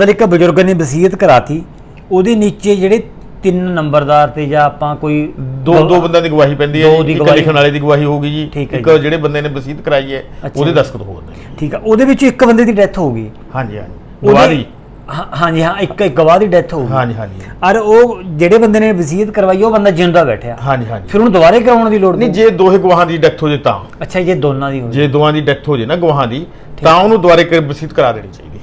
ਮਤਲਬ ਇੱਕ ਬਜ਼ੁਰਗ ਨੇ ਵਸੀਅਤ ਕਰਾਤੀ ਉਹਦੇ ਨੀਚੇ ਜਿਹੜੇ ਤਿੰਨ ਨੰਬਰਦਾਰ ਤੇ ਜਾਂ ਆਪਾਂ ਕੋਈ ਦੋ ਦੋ ਬੰਦਿਆਂ ਦੀ ਗਵਾਹੀ ਪੈਂਦੀ ਹੈ ਇੱਕ। ਲਿਖਣ ਵਾਲੇ ਦੀ ਗਵਾਹੀ ਹੋਊਗੀ ਜੀ ਇੱਕ। ਜਿਹੜੇ ਬੰਦੇ ਨੇ ਵਸੀਅਤ ਕਰਾਈ ਹੈ ਉਹਦੇ। ਦਸਤਖਤ ਹੋ ਜਾਂਦੇ ਠੀਕ ਆ ਉਹਦੇ ਵਿੱਚ ਇੱਕ ਬੰਦੇ ਦੀ ਡੈਥ ਹੋ ਗਈ। ਹਾਂਜੀ ਹਾਂਜੀ। ਗਵਾਹ। ਦੀ ਹਾਂਜੀ ਹਾਂ ਇੱਕ ਇੱਕ ਗਵਾਹ ਦੀ ਡੈਥ ਹੋ ਗਈ। ਹਾਂਜੀ ਹਾਂਜੀ। ਔਰ ਉਹ ਜਿਹੜੇ ਬੰਦੇ ਨੇ ਵਸੀਅਤ ਕਰਵਾਈ ਉਹ ਬੰਦਾ ਜਿੰਦਾ ਬੈਠਿਆ। ਹਾਂਜੀ ਹਾਂਜੀ। ਫਿਰ ਉਹਨੂੰ ਦੁਬਾਰੇ ਕਰਾਉਣ ਦੀ ਲੋੜ ਨਹੀਂ? ਜੇ ਦੋਹੇ ਗਵਾਹਾਂ ਦੀ ਡੈਥ ਹੋ ਜੇ ਤਾਂ। ਅੱਛਾ ਜੇ ਦੋਨਾਂ ਦੀ ਹੋ ਜੇ। ਦੋਵਾਂ ਦੀ ਡੈਥ ਹੋ ਜੇ ਨਾ ਗਵਾਹਾਂ ਦੀ ਤਾਂ ਉਹਨੂੰ ਦੁਬਾਰੇ ਵਸੀਅਤ ਕਰਾ ਦੇਣੀ ਚਾਹੀਦੀ।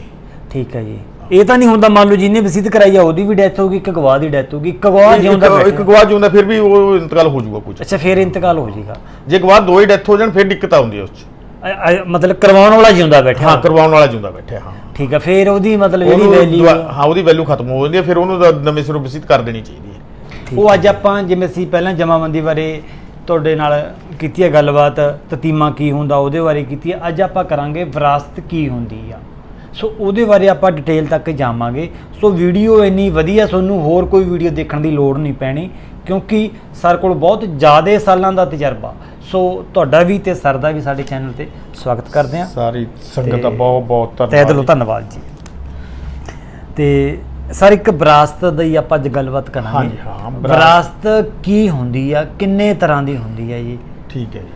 ਠੀਕ ਹੈ ਜੀ। ਇਹ ਤਾਂ ਨਹੀਂ ਹੁੰਦਾ ਮੰਨ ਲਓ ਜਿਹਨੇ ਵਸੀਅਤ ਕਰਾਈ ਆ ਉਹਦੀ ਵੀ ਡੈਥ ਹੋ ਗਈ ਇੱਕ ਗਵਾਹ ਦੀ ਡੈਥ ਹੋ ਗਈ ਇੱਕ ਗਵਾਹ ਜਿਉਂਦਾ ਇੱਕ- ਇੱਕ ਬੈਠਾ। ਗਵਾਹ ਜਿਉਂਦਾ ਫਿਰ ਵੀ ਉਹ ਇੰਤਕਾਲ ਹੋ ਜਾਊਗਾ ਕੁਝ। ਅੱਛਾ ਫਿਰ ਇੰਤਕਾਲ ਹੋ ਜਾਏਗਾ। ਜੇ ਗਵਾਹ ਦੋ ਹੀ ਡੈਥ ਹੋ ਜਾਣ ਫਿਰ ਦਿੱਕਤ ਆਉਂਦੀ ਹੈ ਉਸ 'ਚ। ਅ- ਅ- ਮਤਲਬ ਕਰਵਾਉਣ ਵਾਲਾ ਜਿਉਂਦਾ ਬੈਠਾ। ਹਾਂ ਕਰਵਾਉਣ ਵਾਲਾ ਜਿਉਂਦਾ ਬੈਠਿਆ ਹਾਂ। ਠੀਕ ਹੈ ਫਿਰ ਉਹਦੀ ਮਤਲਬ ਜਿਹੜੀ ਉਹਨੂੰ ਵੈਲਿਊ ਦੁਆ- ਹਾਂ ਉਹਦੀ ਵੈਲਿਊ ਖਤਮ ਹੋ ਜਾਂਦੀ ਹੈ ਫਿਰ ਉਹਨੂੰ ਤਾਂ ਨਵੇਂ ਸਿਰੋਂ ਵਸੀਅਤ ਕਰ ਦੇਣੀ ਚਾਹੀਦੀ ਹੈ ਉਹ ਅੱਜ ਆਪਾਂ ਜਿਵੇਂ ਅਸੀਂ ਪਹਿਲਾਂ ਜਮਾਬੰਦੀ ਬਾਰੇ ਤੁਹਾਡੇ ਨਾਲ ਕੀਤੀ ਹੈ ਗੱਲਬਾਤ ਤਤੀਮਾ ਕੀ ਹੁੰਦਾ ਉਹਦੇ ਬਾਰੇ ਕੀਤੀ ਹੈ ਅੱਜ ਆਪਾਂ ਕਰਾਂਗੇ ਵਿਰਾਸਤ ਕੀ ਹੁੰਦੀ ਆ। ਸੋ ਉਹਦੇ ਬਾਰੇ ਆਪਾਂ ਡਿਟੇਲ ਤੱਕ ਜਾਵਾਂਗੇ। ਸੋ ਵੀਡੀਓ ਇੰਨੀ ਵਧੀਆ ਤੁਹਾਨੂੰ ਹੋਰ ਕੋਈ ਵੀਡੀਓ ਦੇਖਣ ਦੀ ਲੋੜ ਨਹੀਂ ਪੈਣੀ ਕਿਉਂਕਿ ਸਰ ਕੋਲ ਬਹੁਤ ਜ਼ਿਆਦਾ ਸਾਲਾਂ ਦਾ ਤਜਰਬਾ। ਸੋ ਤੁਹਾਡਾ ਵੀ ਤੇ ਸਰ ਦਾ ਵੀ ਸਾਡੇ ਚੈਨਲ ਤੇ ਸਵਾਗਤ ਕਰਦੇ ਹਾਂ। ਸਾਰੀ ਸੰਗਤ ਦਾ ਬਹੁਤ ਬਹੁਤ ਤਹਿ ਧੰਨਵਾਦ ਦਿਲੋਂ ਧੰਨਵਾਦ ਜੀ। ਤੇ ਸਰ ਇੱਕ ਵਿਰਾਸਤ ਦੀ ਆਪਾਂ ਅੱਜ ਗੱਲਬਾਤ ਕਰਾਂਗੇ। ਹਾਂਜੀ, ਹਾਂ, ਵਿਰਾਸਤ- ਕੀ ਹੁੰਦੀ ਆ ਕਿੰਨੇ ਤਰ੍ਹਾਂ ਦੀ ਹੁੰਦੀ ਹੈ ਜੀ? ਠੀਕ ਹੈ ਜੀ।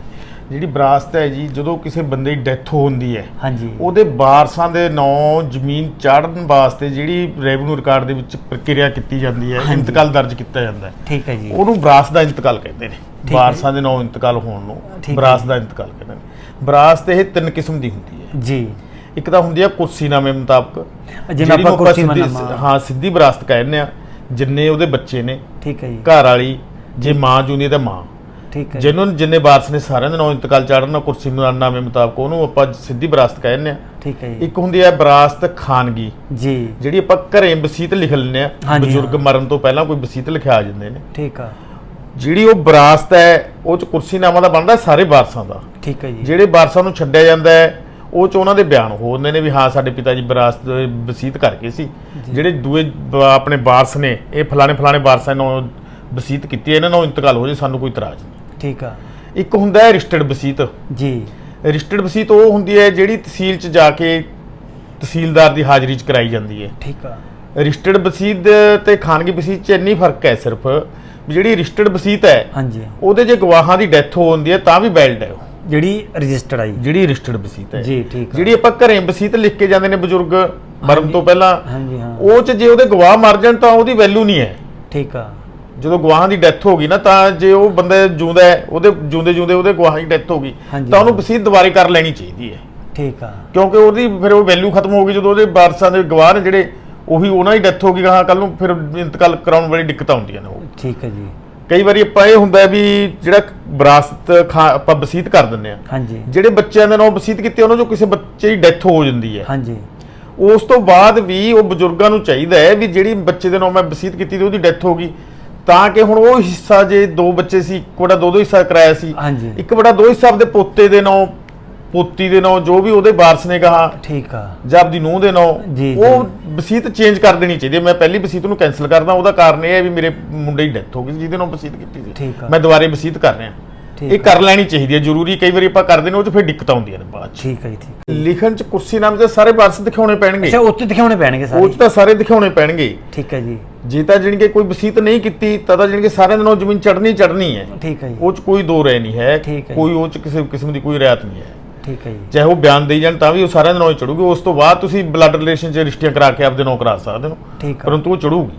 ਜਿਹੜੀ ਵਿਰਾਸਤ ਹੈ ਜੀ ਜਦੋਂ ਕਿਸੇ ਬੰਦੇ ਦੀ ਡੈਥ ਹੁੰਦੀ ਹੈ ਹਾਂਜੀ। ਉਹਦੇ ਵਾਰਸਾਂ ਦੇ ਨਾਂ ਜ਼ਮੀਨ ਚਾੜਨ ਵਾਸਤੇ ਜਿਹੜੀ ਰੈਵਨਿਊ ਰਿਕਾਰਡ ਦੇ ਵਿੱਚ ਪ੍ਰਕਿਰਿਆ ਕੀਤੀ ਜਾਂਦੀ ਹੈ। ਇੰਤਕਾਲ ਦਰਜ ਕੀਤਾ ਜਾਂਦਾ ਹੈ। ਠੀਕ ਹੈ ਜੀ। ਉਹਨੂੰ ਵਿਰਾਸਤ ਦਾ ਇੰਤਕਾਲ ਕਹਿੰਦੇ ਨੇ। ਵਾਰਸਾਂ ਦੇ ਨਾਂ ਇੰਤਕਾਲ ਹੋਣ ਨੂੰ ਵਿਰਾਸਤ ਦਾ ਇੰਤਕਾਲ ਕਹਿੰਦੇ ਨੇ। ਵਿਰਾਸਤ ਇਹ ਤਿੰਨ ਕਿਸਮ ਦੀ ਹੁੰਦੀ ਹੈ। ਜੀ। ਇੱਕ ਤਾਂ ਹੁੰਦੀ ਹੈ ਕੁਰਸੀਨਾਮੇ ਮੁਤਾਬਕ ਜਿਵੇਂ ਆਪਾਂ ਨੂੰ ਕੁਰਸੀ ਸਿੱਧੀ- ਮਨਾਮਾ ਹਾਂ ਸਿੱਧੀ ਵਿਰਾਸਤ ਕਹਿੰਦੇ ਆ ਜਿੰਨੇ ਉਹਦੇ ਬੱਚੇ ਨੇ ਠੀਕ ਹੈ ਜੀ। ਘਰ ਵਾਲੀ ਜੇ। ਮਾਂ ਜੂਨੀ ਤਾਂ ਮਾਂ। ਠੀਕ ਹੈ ਜਿੰਨੇ ਵਾਰਸ ਨੇ ਸਾਰਿਆਂ ਦੇ ਨਾਂ ਇੰਤਕਾਲ ਚਾੜਨਾ ਕੁਰਸੀ ਨਾਮੇ ਮੁਤਾਬਕ ਉਹਨੂੰ ਆਪਾਂ ਸਿੱਧੀ ਵਿਰਾਸਤ ਕਹਿੰਦੇ ਆ ਠੀਕ ਹੈ ਜੀ। ਇੱਕ ਹੁੰਦੀ ਹੈ ਵਿਰਾਸਤ ਖਾਨਗੀ। ਜੀ। ਜਿਹੜੀ ਆਪਾਂ ਘਰੇ ਵਸੀਤ ਲਿਖ ਲੈਂਦੇ ਆ ਬਜ਼ੁਰਗ। ਮਰਨ ਤੋਂ ਪਹਿਲਾਂ ਕੋਈ ਵਸੀਤ ਲਿਖਿਆ ਜਾਂਦੇ ਨੇ। ਠੀਕ ਆ। ਜਿਹੜੀ ਉਹ ਵਿਰਾਸਤ ਹੈ ਉਹ ਚ ਕੁਰਸੀਨਾਮਾ ਦਾ ਬਣਦਾ ਸਾਰੇ ਵਾਰਸਾਂ ਦਾ। ਠੀਕ ਹੈ ਜੀ। ਜਿਹੜੇ ਵਾਰਸਾਂ ਨੂੰ ਛੱਡਿਆ ਜਾਂਦਾ ਹੈ ਉਹ ਚ ਉਹਨਾਂ ਦੇ ਬਿਆਨ ਹੋ ਜਾਂਦੇ ਨੇ ਵੀ ਹਾਂ ਸਾਡੇ ਪਿਤਾ ਜੀ ਵਿਰਾਸਤ ਵਸੀਤ ਕਰ ਗਏ ਸੀ। ਜਿਹੜੇ ਦੂਏ ਆਪਣੇ ਵਾਰਸ ਨੇ ਇਹ ਫਲਾਣੇ ਫਲਾਣੇ ਵਾਰਸਾਂ ਨੂੰ ਵਸੀਤ ਕੀਤੀ ਇਹਨਾਂ ਨੂੰ ਇੰਤਕਾਲ ਹੋ ਜੇ ਸਾਨੂੰ ਕੋਈ ਇਤਰਾਜ਼ ਨਹੀਂ। ਠੀਕ ਆ। ਇੱਕ ਹੁੰਦਾ ਹੈ ਰਿਸ਼ਟਡ ਵਸੀਤ ਜੀ। ਰਿਸ਼ਟਡ ਵਸੀਤ ਉਹ ਹੁੰਦੀ ਹੈ ਜਿਹੜੀ ਤਹਿਸੀਲ 'ਚ ਜਾ ਕੇ ਤਹਿਸੀਲਦਾਰ ਦੀ ਹਾਜ਼ਰੀ 'ਚ ਕਰਾਈ ਜਾਂਦੀ ਹੈ। ਠੀਕ ਆ। ਰਿਸ਼ਟਡ ਵਸੀਤ ਤੇ ਖਾਨਗੀ ਵਸੀਤ 'ਚ ਇੰਨੀ ਫ਼ਰਕ ਹੈ ਸਿਰਫ ਜਿਹੜੀ ਰਿਸ਼ਟਡ ਵਸੀਤ ਹੈ ਹਾਂਜੀ। ਉਹਦੇ ਜੇ ਗਵਾਹਾਂ ਦੀ ਡੈਥ ਹੋ ਹੁੰਦੀ ਹੈ ਤਾਂ ਵੀ ਵੈਲਿਡ ਹੈ ਉਹ। ਜਿਹੜੀ ਰਜਿਸਟਰਡ ਆਈ। ਜਿਹੜੀ ਰਿਸ਼ਟਡ ਵਸੀਤ ਹੈ। ਜੀ ਠੀਕ ਆ। ਜਿਹੜੀ ਆਪਾਂ ਘਰੇ ਵਸੀਤ ਲਿਖ ਕੇ ਜਾਂਦੇ ਨੇ ਬਜ਼ੁਰਗ ਮਰਨ ਤੋਂ ਪਹਿਲਾਂ ਹਾਂਜੀ ਹਾਂ। ਉਹ 'ਚ ਜੇ ਉਹਦੇ ਗਵਾਹ ਮਰ ਜਾਣ ਤਾਂ ਉਹਦੀ ਵੈਲਿਊ ਨਹੀਂ ਹੈ। ਠੀਕ ਆ। ਜਦੋਂ ਗਵਾਹਾਂ ਦੀ ਡੈਥ ਹੋ ਗਈ ਨਾ ਤਾਂ ਜੇ ਉਹ ਬੰਦਾ ਜਿਉਂਦਾ ਹੈ ਉਹਦੇ ਜਿਉਂਦੇ ਜਿਉਂਦੇ ਉਹਦੇ ਗਵਾਹਾਂ ਦੀ ਡੈਥ ਹੋ ਗਈ ਹਾਂਜੀ, ਤਾਂ ਉਹਨੂੰ ਹਾਂ। ਵਸੀਤ ਦੁਬਾਰੇ ਕਰ ਲੈਣੀ ਚਾਹੀਦੀ ਹੈ। ਠੀਕ ਆ। ਕਿਉਂਕਿ ਉਹਦੀ ਫਿਰ ਉਹ ਵੈਲਿਊ ਖਤਮ ਹੋ ਗਈ ਜਦੋਂ ਉਹਦੇ ਵਾਰਸਾਂ ਦੇ ਗਵਾਹ ਨੇ ਜਿਹੜੇ ਉਹੀ ਉਹਨਾਂ ਦੀ ਡੈਥ ਹੋ ਗਈ ਹਾਂ ਕੱਲ ਨੂੰ ਫਿਰ ਇੰਤਕਾਲ ਕਰਾਉਣ ਵਾਲੀ ਦਿੱਕਤ ਆਉਂਦੀਆਂ ਨੇ ਉਹ। ਠੀਕ ਹੈ ਜੀ। ਕਈ ਵਾਰੀ ਆਪਾਂ ਇਹ ਹੁੰਦਾ ਵੀ ਜਿਹੜਾ ਵਿਰਾਸਤ ਖਾ- ਆਪਾਂ ਵਸੀਤ ਕਰ ਦਿੰਦੇ ਆ ਹਾਂਜੀ। ਜਿਹੜੇ ਬੱਚਿਆਂ ਦੇ ਨਾਲ ਵਸੀਤ ਕੀਤੀ ਉਹਨਾਂ ਚੋਂ ਕਿਸੇ ਬੱਚੇ ਦੀ ਡੈਥ ਹੋ ਜਾਂਦੀ ਹੈ। ਹਾਂਜੀ। ਉਸ ਤੋਂ ਬਾਅਦ ਵੀ ਉਹ ਬਜ਼ੁਰਗਾਂ ਨੂੰ ਚਾਹੀਦਾ ਹੈ ਵੀ ਜਿਹੜੀ ਬੱਚੇ ਦੇ ਨਾਲ ਮੈਂ ਵਸੀਤ ਕੀਤੀ ਤੇ ਉਹਦੀ ਡੈਥ ਹੋ ਗਈ ਤਾਂ ਕਿ ਹੁਣ ਉਹ ਹਿੱਸਾ ਜੇ ਦੋ ਬੱਚੇ ਸੀ ਇੱਕ ਬੜਾ ਦੋ ਦੋ ਹਿੱਸਾ ਕਰਾਇਆ ਸੀ ਹਾਂਜੀ। ਇੱਕ ਬੜਾ ਦੋ ਹਿੱਸਾ ਆਪਦੇ ਪੋਤੇ ਦੇ ਨਾਂ ਪੋਤੀ ਦੇ ਨਾਂ ਜੋ ਵੀ ਉਹਦੇ ਵਾਰਸ ਨੇ ਕਹਾ ਠੀਕ ਆ। ਜਾਂ ਆਪਦੀ ਨੂੰਹ ਦੇ ਨਾਂ ਜੀ, ਉਹ ਵਸੀਤ ਚੇਂਜ ਕਰ ਦੇਣੀ ਚਾਹੀਦੀ ਹੈ। ਮੈਂ ਪਹਿਲੀ ਵਸੀਤ ਨੂੰ ਕੈਨਸਲ ਕਰਦਾ ਉਹਦਾ ਕਾਰਨ ਇਹ ਹੈ ਵੀ ਮੇਰੇ ਮੁੰਡੇ ਦੀ ਡੈਥ ਹੋ ਗਈ ਸੀ ਜਿਹਦੇ ਨਾਲ ਵਸੀਤ ਕੀਤੀ ਸੀ। ਠੀਕ ਆ। ਮੈਂ ਦੁਬਾਰੇ ਵਸੀਤ ਕਰ ਰਿਹਾ। ਠੀਕ ਇਹ ਕਰ ਲੈਣੀ ਚਾਹੀਦੀ ਹੈ ਜ਼ਰੂਰੀ ਕਈ ਵਾਰੀ ਆਪਾਂ ਕਰਦੇ ਨੇ ਉਹ ਚ ਫਿਰ ਦਿੱਕਤ ਆਉਂਦੀਆਂ ਨੇ ਬਾਅਦ ਚ। ਠੀਕ ਹੈ ਜੀ ਠੀਕ ਲਿਖਣ ਚ ਕੁਰਸੀ ਨਾਮ ਦੇ ਸਾਰੇ ਵਾਰਸ ਦਿਖਾਉਣੇ ਪੈਣਗੇ। ਅੱਛਾ ਉੱਤੇ ਦਿਖਾਉਣੇ ਪੈਣਗੇ ਉਹ ਸਾਰੇ? ਚ ਤਾਂ ਸਾਰੇ ਦਿਖਾਉਣੇ ਪੈਣਗੇ। ਠੀਕ ਹੈ ਜੀ। ਜੇ ਤਾਂ ਕਿ ਕੋਈ ਵਸੀਤ ਨਹੀਂ ਕੀਤੀ ਤਾਂ ਤਾਂ ਕਿ ਸਾਰਿਆਂ ਦੇ ਨਾਲ ਜ਼ਮੀਨ ਚੜਨੀ ਚੜਨੀ ਹੈ। ਠੀਕ ਹੈ ਜੀ। ਉਹ ਚ ਕੋਈ ਦੋ ਰਹਿ ਨਹੀਂ ਹੈ ਠੀਕ ਹੈ। ਕੋਈ ਉਹ ਚ ਕਿਸੇ ਕਿਸਮ ਦੀ ਕੋਈ ਰਿਆਇਤ ਨਹੀਂ ਹੈ। ਠੀਕ ਹੈ ਜੀ। ਚਾਹੇ ਉਹ ਬਿਆਨ ਦੇਈ ਜਾਣ ਤਾਂ ਵੀ ਉਹ ਸਾਰਿਆਂ ਦੇ ਨਾਲ ਚੜੂਗੀ ਉਸ ਤੋਂ ਬਾਅਦ ਤੁਸੀਂ ਬਲੱਡ ਰਿਲੇਸ਼ਨ 'ਚ ਰਿਸ਼ਤੀਆਂ ਕਰਾ ਕੇ ਆਪਦੇ ਨਾਲ ਕਰਾ ਸਕਦੇ ਹੋ। ਠੀਕ ਆ ਪਰੰਤੂ ਉਹ ਚੜੂਗੀ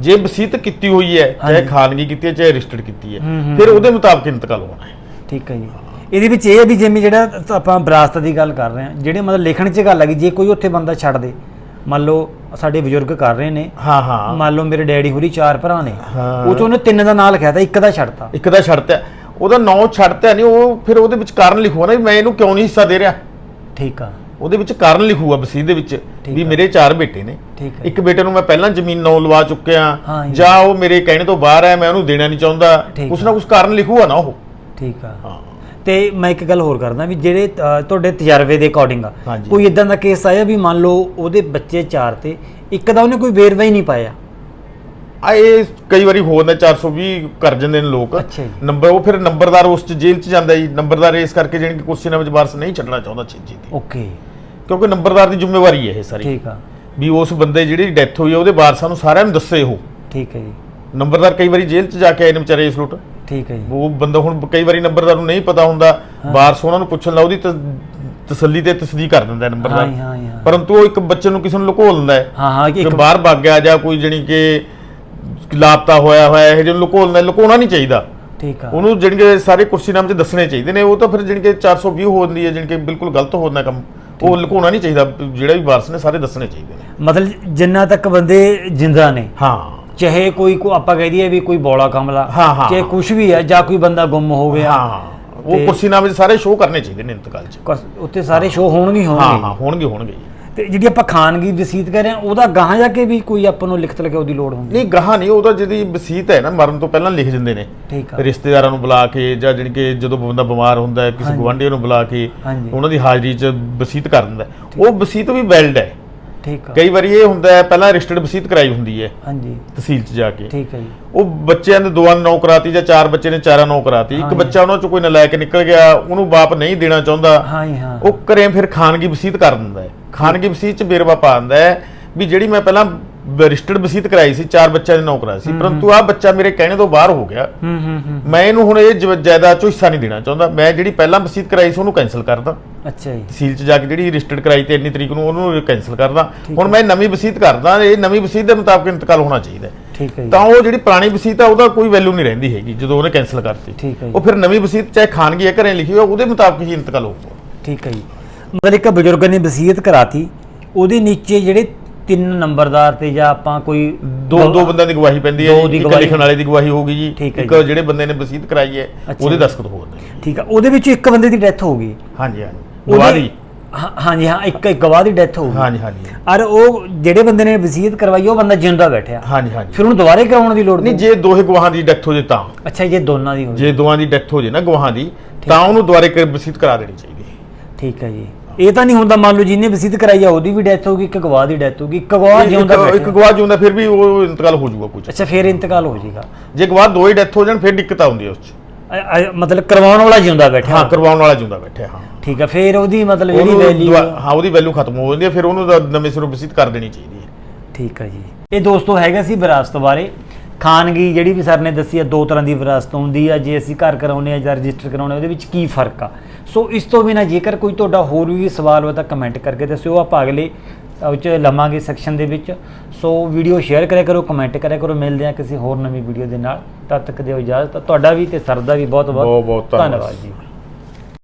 ਜੇ ਵਸੀਤ ਕੀਤੀ ਹੋਈ ਹੈ ਚਾਹੇ। ਖਾਨਗੀ ਕੀਤੀ ਹੈ ਚਾਹੇ ਰਜਿਸਟਰਡ ਕੀਤੀ ਹੈ ਹੂੰ, ਹੂੰ, ਫਿਰ ਉਹਦੇ ਮੁਤਾਬਕ ਇੰਤਕਾਲ ਹੋਣਾ ਹੈ। ਠੀਕ ਹੈ ਜੀ। ਇਹਦੇ ਵਿੱਚ ਇਹ ਹੈ ਵੀ ਜਿਵੇਂ ਜਿਹੜਾ ਤ- ਆਪਾਂ ਵਿਰਾਸਤ ਦੀ ਗੱਲ ਕਰ ਰਹੇ ਹਾਂ ਜਿਹੜੇ ਮਤਲਬ ਲਿਖਣ 'ਚ ਗੱਲ ਹੈਗੀ ਜੇ ਕੋਈ ਉੱਥੇ ਬੰਦਾ ਛੱਡ ਦੇ ਮੰਨ ਲਓ ਸਾਡੇ ਬਜ਼ੁਰਗ ਕਰ ਰਹੇ ਨੇ ਹਾਂ ਹਾਂ। ਮੰਨ ਲਓ ਮੇਰੇ ਡੈਡੀ ਹੋਰੀ ਚਾਰ ਭਰਾ ਨੇ ਹਾਂ। ਉਹ 'ਚ ਉਹਨੇ ਤਿੰਨ ਦਾ ਨਾਂ ਲਿਖਿਆ ਤਾਂ ਇੱਕ ਦਾ ਛੱਡਤਾ। ਇੱਕ ਦਾ ਛੱਡਤਾ। ਉਹਦਾ ਨਾਂ ਛੱਡਤਾ ਨਹੀਂ ਉਹ ਫਿਰ ਉਹਦੇ ਵਿੱਚ ਕਾਰਨ ਲਿਖੂਗਾ ਨਾ ਵੀ ਮੈਂ ਇਹਨੂੰ ਕਿਉਂ ਨਹੀਂ ਹਿੱਸਾ ਦੇ ਰਿਹਾ? ਠੀਕ ਆ। ਉਹਦੇ ਵਿੱਚ ਕਾਰਨ ਲਿਖੂਗਾ ਵਸੀਤ ਦੇ ਵਿੱਚ ਵੀ। ਮੇਰੇ ਚਾਰ ਬੇਟੇ ਨੇ। ਠੀਕ ਹੈ ਇੱਕ ਬੇਟੇ ਨੂੰ ਮੈਂ ਪਹਿਲਾਂ ਜ਼ਮੀਨ ਨੌ ਲਵਾ ਚੁੱਕਿਆ ਹਾਂ ਜੀ। ਜਾਂ ਉਹ ਮੇਰੇ ਕਹਿਣੇ ਤੋਂ ਬਾਹਰ ਹੈ ਮੈਂ ਉਹਨੂੰ ਦੇਣਾ ਨਹੀਂ ਚਾਹੁੰਦਾ। ਠੀਕ ਕੁਛ। ਨਾ ਕੁਛ ਕਾਰਨ ਲਿਖੂਗਾ ਨਾ ਉਹ। ਠੀਕ ਆ। ਹਾਂ। ਤੇ ਮੈਂ ਇੱਕ ਗੱਲ ਹੋਰ ਕਰਦਾ ਵੀ ਜਿਹੜੇ ਅ, ਤੁਹਾਡੇ ਤਜਰਬੇ ਦੇ ਅਕੋਰਡਿੰਗ ਆ। ਹਾਂਜੀ। ਕੋਈ ਇਦਾਂ ਦਾ ਕੇਸ ਆਇਆ ਵੀ ਮੰਨ ਲਓ ਉਹਦੇ ਬੱਚੇ ਚਾਰ ਤੇ ਇੱਕ ਦਾ ਉਹਨੇ ਕੋਈ ਵੇਰਵਾ ਹੀ ਨਹੀਂ ਪਾਇਆ? ਆ ਇਹ ਕਈ ਵਾਰੀ ਹੋ ਜਾਂਦਾ 420 ਕਰ ਜਾਂਦੇ ਨੇ ਲੋਕ। ਅੱਛਾ ਜੀ। ਨੰਬਰ ਉਹ ਫਿਰ ਨੰਬਰਦਾਰ ਉਸ ਚ ਜੇਲ੍ਹ ਚ ਜਾਂਦਾ ਜੀ। ਨੰਬਰਦਾਰ ਇਸ ਕਰਕੇ ਜਾਣੀ ਕਿ ਨਾਲ ਵਿੱਚ ਵਾਰਸ ਨਹੀਂ ਛੱਡਣਾ ਚਾਹੁੰਦਾ ਛੇਤੀ ਤੇ ਓਕੇ ਕਿਉਂਕਿ ਨੰਬਰਦਾਰ ਦੀ ਜ਼ਿੰਮੇਵਾਰੀ ਹੈ ਇਹ ਸਾਰੀ। ਠੀਕ ਆ। ਵੀ ਉਸ ਬੰਦੇ ਜਿਹੜੀ ਡੈਥ ਹੋਈ ਹੈ ਉਹਦੇ ਵਾਰਸਾਂ ਨੂੰ ਸਾਰਿਆਂ ਨੂੰ ਦੱਸੇ ਉਹ। ਠੀਕ ਹੈ ਜੀ। ਨੰਬਰਦਾਰ ਕਈ ਵਾਰੀ ਜੇਲ੍ਹ 'ਚ ਜਾ ਕੇ ਆਏ ਨੇ ਵਿਚਾਰੇ ਇਸ ਲੁੱਟ ਠੀਕ ਹੈ ਜੀ। ਉਹ ਬੰਦਾ ਹੁਣ ਕਈ ਵਾਰੀ ਨੰਬਰਦਾਰ ਨੂੰ ਨਹੀਂ ਪਤਾ ਹੁੰਦਾ ਵਾਰਸ ਉਹਨਾਂ ਨੂੰ ਪੁੱਛਣ ਲਾ ਉਹਦੀ ਤਸੱਲੀ ਤੇ ਤਸਦੀਕ ਕਰ ਦਿੰਦਾ ਹੈ ਹਾਂ ਹਾਂ ਹਾਂ। ਪਰੰਤੂ ਉਹ ਇੱਕ ਬੱਚੇ ਨੂੰ ਕਿਸੇ ਨੂੰ ਲੁਕੋ ਲੈਂਦਾ ਹੈ। ਹਾਂ ਹਾਂ ਕਿ ਬਾਹਰ ਭੱਗ ਗਿਆ ਜਾਂ ਕੋਈ ਜਣੀ ਕਿ ਲਾਪਤਾ ਹੋਇਆ ਹੋਇਆ ਇਹ ਜਿਹਨੂੰ ਲੁਕੋ ਲੈਂਦਾ ਲੁਕਾਉਣਾ ਨਹੀਂ ਚਾਹੀਦਾ। ਠੀਕ ਆ। ਉਹਨੂੰ ਜਣੀ ਕਿ ਸਾਰੇ ਕੁਰਸੀਨਾਮੇ 'ਚ ਦੱਸਣੇ ਚਾਹੀਦੇ ਨੇ ਉਹ ਤਾਂ ਫਿਰ ਜਣੀ ਕਿ 420 ਹੋ ਜਾਂਦੀ ਹੈ ਜਣੀ ਕਿ ਬਿਲਕੁਲ ਗਲਤ ਹੋ ਜਾਂਦਾ ਕੰਮ। ਉਹ ਲੁਕਾਉਣਾ ਨਹੀਂ ਚਾਹੀਦਾ ਜਿਹੜਾ ਵੀ ਵਾਰਸ ਨੇ ਸਾਰੇ ਦੱਸਣੇ ਚਾਹੀਦੇ ਨੇ। ਮਤਲਬ ਜਿੰਨਾ ਤੱਕ ਬੰਦੇ ਜਿੰਦਾ ਨੇ ਹਾਂ। ਚਾਹੇ ਕੋਈ ਕੋ ਆਪਾਂ ਕਹਿ ਦਈਏ ਵੀ ਕੋਈ ਬੋਲਾ ਕਮਲਾ ਹਾਂ, ਹਾਂ, ਚਾਹੇ ਹਾਂ। ਕੁਝ ਵੀ ਹੈ ਜਾਂ ਕੋਈ ਬੰਦਾ ਗੁੰਮ ਹੋ ਗਿਆ। ਹਾਂ ਉਹ ਤੇ- ਕੁਰਸੀਨਾਮੇ 'ਚ ਸਾਰੇ ਸ਼ੋਅ ਕਰਨੇ ਚਾਹੀਦੇ ਨੇ ਇੰਤਕਾਲ 'ਚ। ਉੱਤੇ ਸਾਰੇ ਸ਼ੋਅ ਹੋਣਗੇ ਹੀ ਹਾਂ ਹੋਣਗੇ ਹਾਂ ਹੋਣਗੇ। ਹੋਣਗੇ ਤੇ ਜਿਹੜੀ ਆਪਾਂ ਖਾਨਗੀ ਵਸੀਤ ਕਰ ਰਹੇ ਹਾਂ ਉਹਦਾ ਗਾਹਾਂ ਜਾ ਕੇ ਵੀ ਕੋਈ ਆਪਾਂ ਨੂੰ ਲਿਖਤ ਲਗਾਉ ਦੀ ਲੋੜ ਹੁੰਦੀ ਨਹੀਂ ਗਾਹਾਂ ਨਹੀਂ ਉਹਦਾ ਜਿਹਦੀ ਵਸੀਤ ਹੈ ਨਾ ਮਰਨ ਤੋਂ ਪਹਿਲਾਂ ਲਿਖ ਦਿੰਦੇ ਨੇ। ਠੀਕ ਆ। ਰਿਸ਼ਤੇਦਾਰਾਂ ਨੂੰ ਬੁਲਾ ਕੇ ਜਾਂ ਜਾਣੀ ਕਿ ਜਦੋਂ ਬੰਦਾ ਬਿਮਾਰ ਹੁੰਦਾ ਹੈ ਕਿਸੇ ਹਾਂਜੀ। ਗਵਾਂਢੀ ਨੂੰ ਬੁਲਾ ਕੇ ਹਾਂਜੀ। ਉਹਨਾਂ ਦੀ ਹਾਜ਼ਰੀ 'ਚ ਵਸੀਤ ਕਰ ਦਿੰਦਾ ਹੈ। ਉਹ ਵਸੀਤ ਵੀ ਵੈਲਿਡ ਹੈ। ਠੀਕ ਆ। ਕਈ ਵਾਰੀ ਇਹ ਹੁੰਦਾ ਹੈ ਪਹਿਲਾਂ ਰਜਿਸਟਰਡ ਵਸੀਤ ਕਰਾਈ ਹੁੰਦੀ ਹੈ ਹਾਂਜੀ। ਤਹਿਸੀਲ 'ਚ ਜਾ ਕੇ। ਠੀਕ ਹੈ ਜੀ। ਉਹ ਬੱਚਿਆਂ ਦੇ ਦੋਆਂ ਨੌ ਕਰਾਤੀ ਜਾਂ ਚਾਰ ਬੱਚੇ ਨੇ ਚਾਰਾਂ ਨੌ ਕਰਾਤੀ। ਇੱਕ। ਬੱਚਾ ਉਹਨਾਂ 'ਚੋਂ ਕੋਈ ਨਲਾਇਕ ਨਿਕਲ ਗਿਆ ਉਹਨੂੰ ਬਾਪ ਨਹੀਂ ਦੇਣਾ ਚਾਹੁੰਦਾ। ਹਾਂ ਹਾਂ। ਉਹ ਘਰੇ ਫਿਰ ਖਾਨਗੀ ਵਸੀਤ ਕਰ ਦਿੰਦਾ ਹੈ। ਖਾਨਗੀ ਵਸੀਤ 'ਚ ਬੇਰਵਾ ਪਾ ਦਿੰਦਾ ਹੈ ਵੀ ਜਿਹੜੀ ਮੈਂ ਪਹਿਲਾਂ ਰਜਿਸਟਰਡ ਵਸੀਤ ਕਰਾਈ ਸੀ ਚਾਰ ਬੱਚਿਆਂ ਦੇ ਨੌ ਕਰਾਏ ਸੀ। ਪਰੰਤੂ ਆ ਬੱਚਾ ਮੇਰੇ ਕਹਿਣੇ ਤੋਂ ਬਾਹਰ ਹੋ ਗਿਆ। ਹੂੰ ਹੂੰ ਹੂੰ। ਮੈਂ ਇਹਨੂੰ ਹੁਣ ਇਹ ਜ- ਜਾਇਦਾਦ ਚੋਂ ਹਿੱਸਾ ਨਹੀਂ ਦੇਣਾ ਚਾਹੁੰਦਾ। ਮੈਂ ਜਿਹੜੀ ਪਹਿਲਾਂ ਵਸੀਤ ਕਰਾਈ ਸੀ ਉਹਨੂੰ ਕੈਨਸਲ ਕਰਦਾ। ਅੱਛਾ ਜੀ। ਤਹਿਸੀਲ 'ਚ ਜਾ ਕੇ ਜਿਹੜੀ ਰਜਿਸਟਰਡ ਕਰਾਈ ਤੇ ਇੰਨੀ ਤਰੀਕ ਨੂੰ ਉਹਨੂੰ ਕੈਨਸਲ ਕਰਦਾ। ਹੁਣ ਮੈਂ ਨਵੀਂ ਵਸੀਤ ਕਰਦਾ ਇਹ ਨਵੀਂ ਵਸੀਤ ਦੇ ਮੁਤਾਬਕ ਇੰਤਕਾਲ ਹੋਣਾ ਚਾਹੀਦਾ ਹੈ। ਠੀਕ ਹੈ ਜੀ। ਤਾਂ ਉਹ ਜਿਹੜੀ ਪੁਰਾਣੀ ਵਸੀਤ ਆ ਉਹਦਾ ਕੋਈ ਵੈਲਿਊ ਨਹੀਂ ਰਹਿੰਦੀ ਹੈਗੀ ਜਦੋਂ ਉਹਨੇ ਕੈਨਸਲ ਕਰਤੀ। ਠੀਕ ਹੈ ਜੀ। ਉਹ ਫਿਰ ਨਵੀਂ ਵਸੀਤ ਚਾਹੇ ਖਾਨਗੀ ਹੈ ਘਰੇ ਲਿਖੀ ਹੋਈ ਉਹਦੇ ਮੁਤਾਬਕ ਹੀ ਇੰਤਕਾਲ ਹੋਊਗਾ। ਠੀਕ ਹੈ ਜੀ। ਮਤਲਬ ਇੱਕ ਬਜ਼ੁਰਗ ਨੇ ਵਸੀਅਤ ਕਰਾਤੀ ਉਹਦੇ ਨੀਚੇ ਜਿਹੜੇ ਤਿੰਨ ਨੰਬਰਦਾਰ ਤੇ ਜਾਂ ਆਪਾਂ ਕੋਈ ਦੋ ਦੋ ਬੰਦਿਆਂ ਦੀ ਗਵਾਹੀ ਪੈਂਦੀ ਹੈ ਜੀ। ਇੱਕ। ਲਿਖਣ ਵਾਲੇ ਦੀ ਗਵਾਹੀ ਹੋਊਗੀ ਜੀ ਠੀਕ ਹੈ ਇੱਕ। ਜਿਹੜੇ ਬੰਦੇ ਨੇ ਵਸੀਤ ਕਰਾਈ ਹੈ ਉਹਦੇ। ਦਸਤਖਤ ਹੋ ਗਏ ਠੀਕ ਆ ਉਹਦੇ ਵਿੱਚ ਇੱਕ ਬੰਦੇ ਦੀ ਡੈਥ ਹੋ ਗਈ। ਹਾਂਜੀ ਹਾਂਜੀ। ਉਹਦੇ- ਗਵਾਹ। ਹਾਂ- ਹਾਂਜੀ ਹਾਂ ਇੱਕ ਇੱਕ ਗਵਾਹ ਦੀ ਡੈਥ ਹੋ ਗਈ। ਹਾਂਜੀ ਹਾਂਜੀ ਔਰ ਉਹ ਜਿਹੜੇ ਬੰਦੇ ਨੇ ਵਸੀਅਤ ਕਰਵਾਈ ਉਹ ਬੰਦਾ ਜਿੰਦਾ ਬੈਠਿਆ। ਹਾਂਜੀ ਹਾਂਜੀ। ਫਿਰ ਉਹਨੂੰ ਦੁਬਾਰੇ ਕਰਾਉਣ ਦੀ ਲੋੜ ਨਹੀਂ ਨਹੀਂ ਜੇ ਦੋਹੇ ਗਵਾਹਾਂ ਦੀ ਡੈਥ ਹੋ ਜੇ ਤਾਂ। ਅੱਛਾ ਜੇ ਦੋਨਾਂ ਦੀ ਹੋ ਗਈ ਜੇ ਦੋਵਾਂ ਦੀ ਡੈਥ ਹੋ ਜੇ ਨਾ ਗਵਾਹਾਂ ਦੀ ਤਾਂ ਉਹਨੂੰ ਦੁਬਾਰੇ ਕਰ ਵਸੀਤ ਕਰਾ ਦੇਣੀ ਚਾਹੀਦੀ ਹੈ। ਠੀਕ ਹੈ ਜੀ। ਇਹ ਤਾਂ ਨਹੀਂ ਹੁੰਦਾ ਮੰਨ ਲਓ ਜਿਹਨੇ ਵਸੀਅਤ ਕਰਾਈ ਆ ਉਹਦੀ ਵੀ ਡੈਥ ਹੋ ਗਈ ਇੱਕ ਗਵਾਹ ਦੀ ਡੈਥ ਹੋ ਗਈ ਇੱਕ ਗਵਾਹ ਜਿਉਂਦਾ ਇੱਕ- ਇੱਕ ਬੈਠਾ ਗਵਾਹ ਜਿਉਂਦਾ ਫਿਰ ਵੀ ਉਹ ਇੰਤਕਾਲ ਹੋ ਜਾਊਗਾ ਕੁਝ। ਅੱਛਾ ਫਿਰ ਇੰਤਕਾਲ ਹੋ ਜਾਏਗਾ। ਜੇ ਗਵਾਹ ਦੋ ਹੀ ਡੈਥ ਹੋ ਜਾਣ ਫਿਰ ਦਿੱਕਤ ਆਉਂਦੀ ਹੈ ਉਸ 'ਚ। ਅ- ਅ- ਮਤਲਬ ਕਰਵਾਉਣ ਵਾਲਾ ਜਿਉਂਦਾ ਬੈਠਾ। ਹਾਂ ਕਰਵਾਉਣ ਵਾਲਾ ਜਿਉਂਦਾ ਬੈਠਾ ਹਾਂ। ਠੀਕ ਹੈ ਫਿਰ ਉਹਦੀ ਮਤਲਬ ਜਿਹੜੀ ਉਹਨੂੰ ਵੈਲਿਊ ਦੁਆ- ਹਾਂ ਉਹਦੀ ਵੈਲਿਊ ਖਤਮ ਹੋ ਜਾਂਦੀ ਹੈ ਫਿਰ ਉਹਨੂੰ ਤਾਂ ਨਵੇਂ ਸਿਰੋਂ ਵਸੀਤ ਕਰ ਦੇਣੀ ਚਾਹੀਦੀ ਹੈ ਠੀਕ ਹੈ ਜੀ। ਇਹ ਦੋਸਤੋ ਹੈਗਾ ਸੀ ਵਿਰਾਸਤ ਬਾਰੇ। ਖਾਨਗੀ ਜਿਹੜੀ ਵੀ ਸਰ ਨੇ ਦੱਸੀ ਆ ਦੋ ਤਰ੍ਹਾਂ ਦੀ ਵਿਰਾਸਤ ਹੁੰਦੀ ਆ ਜੇ ਅਸੀਂ ਘਰ ਕਰਾਉਨੇ ਆ ਜਾਂ ਰਜਿਸਟਰ ਕਰਾਉਨੇ ਉਹਦੇ ਵਿੱਚ ਕੀ ਫ਼ਰਕ ਆ? ਸੋ ਇਸ ਤੋਂ ਬਿਨਾਂ ਜੇਕਰ ਕੋਈ ਤੁਹਾਡਾ ਹੋਰ ਵੀ ਸਵਾਲ ਹੋ ਤਾਂ ਕਮੈਂਟ ਕਰਕੇ ਦੱਸਿਓ। ਆਪਾਂ ਅਗਲੇ ਉਹ 'ਚ ਲਵਾਂਗੇ ਸੈਕਸ਼ਨ ਦੇ ਵਿੱਚ। ਸੋ ਵੀਡੀਓ ਸ਼ੇਅਰ ਕਰਿਆ ਕਰੋ ਕਮੈਂਟ ਕਰਿਆ ਕਰੋ। ਮਿਲਦੇ ਆ ਕਿਸੇ ਹੋਰ ਨਵੀਂ ਵੀਡੀਓ ਦੇ ਨਾਲ। ਤਦ ਤੱਕ ਦਿਓ ਇਜਾਜ਼ਤ। ਤੁਹਾਡਾ ਵੀ ਤੇ ਸਰ ਦਾ ਵੀ ਬਹੁਤ ਬਹੁਤ ਧੰਨਵਾਦ ਜੀ।